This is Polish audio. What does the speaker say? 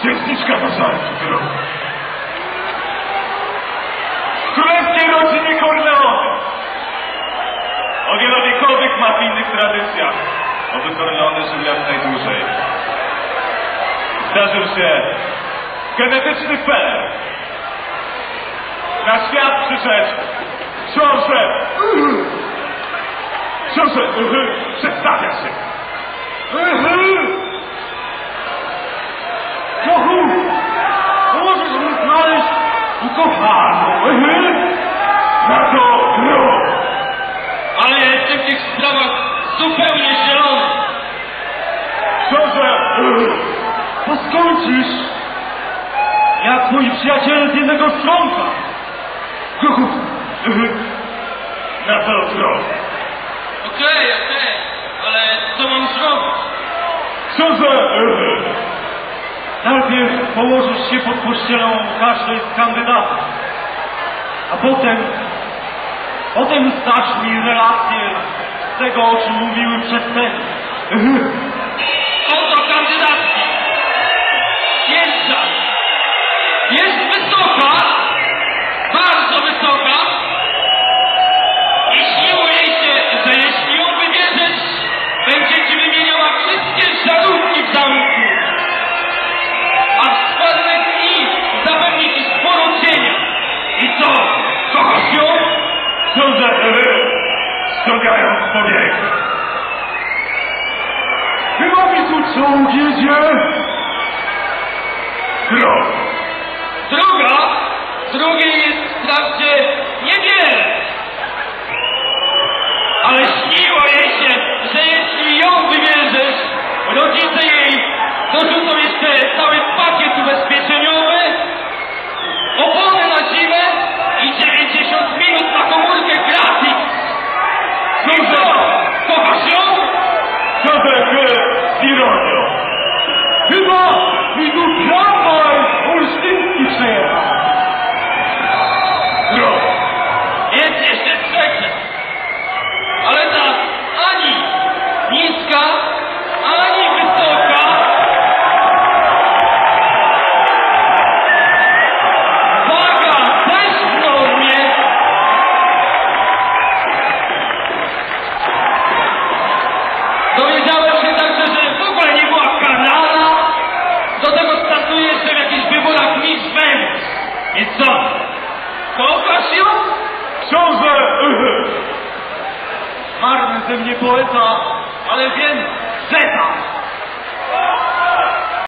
Księżniczka. W królewskiej rodzinie Corleone. O wielowiekowych mafijnych tradycjach. Oby Corleone żył jak najdłużej. Zdarzył się genetyczny feler. Na świat przyszedł książę. Książę przedstawia się. Ukochaną. Na to gro. Ale jestem w tych sprawach zupełnie zielony. Książę! To skończysz jak mój przyjaciel z jednego stronka. Na to gro. Okej, okej, ale co mam zrobić? Książę! Najpierw położysz się pod pościelą każdej z kandydatów, a potem, potem zacznij relację z tego, o czym mówiły przedtem. Ściągając powiek. Chyba mi tu czołg jedzie. Gro. Druga, drugiej jest wprawdzie niewiele. Ale śniło jej się, że jeśli ją wybierzesz, rodzice jej dorzucą jeszcze Książę z ironią. Chyba mi tu tramwaj olsztyński przejechał. Marny ze mnie poeta, ale wiem, zeta.